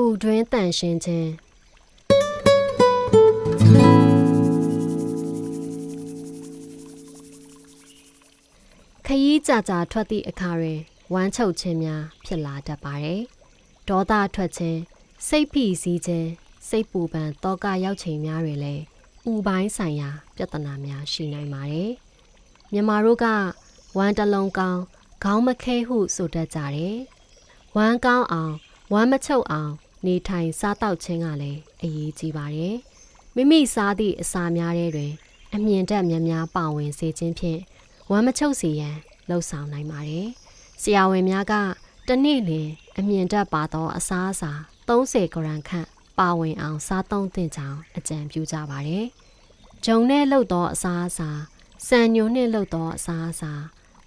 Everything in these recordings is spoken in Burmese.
ဥတွင်းတန်ရှင်းခြင်းခยีကြကြထွက်သည့်အခါတွင်ဝမ်းချုပ်ခြင်းများဖြစ်လာတတ်ပါတယ်။ဒေါသထွက်ခြင်းစိတ်ဖိစီးခြင်းစိတ်ပူပန်တောကရောက်ချိန်များတွင်လည်းဥပိုင်းဆိုင်ရာ ပြဿနာများရှိနိုင်ပါတယ်။မြန်မာတို့ကဝမ်းတစ်လုံးကောင်းခေါင်းမခဲဟုဆိုတတ်ကြတယ်။ဝမ်းကောင်းအောင် ဝမ်းမချုပ်အောင် နေထိုင်စားတောက်ခြင်းကလည်းအရေးကြီးပါတယ်။မိမိစားသည့်အစာများထဲတွင် အမြင်တက်များများပါဝင်စေခြင်းဖြင့်ဝမ်းမချုပ်စေရန်လှုံ့ဆော်နိုင်ပါတယ်။ဆရာဝန်များကတစ်နေ့လျင်အမြင်တက်ပါသောအစားအစာ30ဂရမ်ခန့်ပါဝင်အောင်စားသုံးသင့်ကြောင်းအကြံပြုကြပါတယ်။ဂျုံနဲ့လှုပ်သောအစားအစာစံညိုနှင့်လှုပ်သောအစားအစာ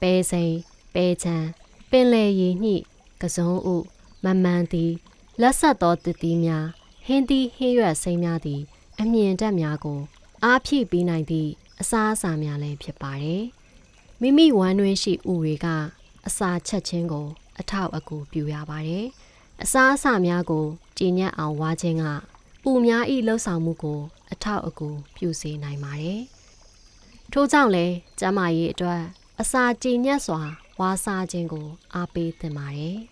ပဲစိမ်းပဲချမ်းပင်လယ်ရည်ညှိကစုံဥ မမှန်သည်လက်ဆက်သောတတိများဟင်းသီးဟင်းရွက်စိမ်းများသည် အမြင်တက်များကို အားဖြည့်ပေးနိုင်သည့်အစားအစာများလည်းဖြစ်ပါတယ်။မိမိဝမ်းတွင်းရှိဥတွေကအစာချက်ချင်းကို အထောက်အကူပြုရပါတယ်။အစားအစာများကိုကြည်ညက်အောင်ဝါခြင်းကပူများဤလှုပ်ဆောင်မှုကို အထောက်အကူပြုစေနိုင်ပါတယ်။ထို့ကြောင့်လည်းကျန်းမာရေးအတွက် အစာကြည်ညက်စွာဝါစားခြင်းကို အားပေးသင့်ပါတယ်။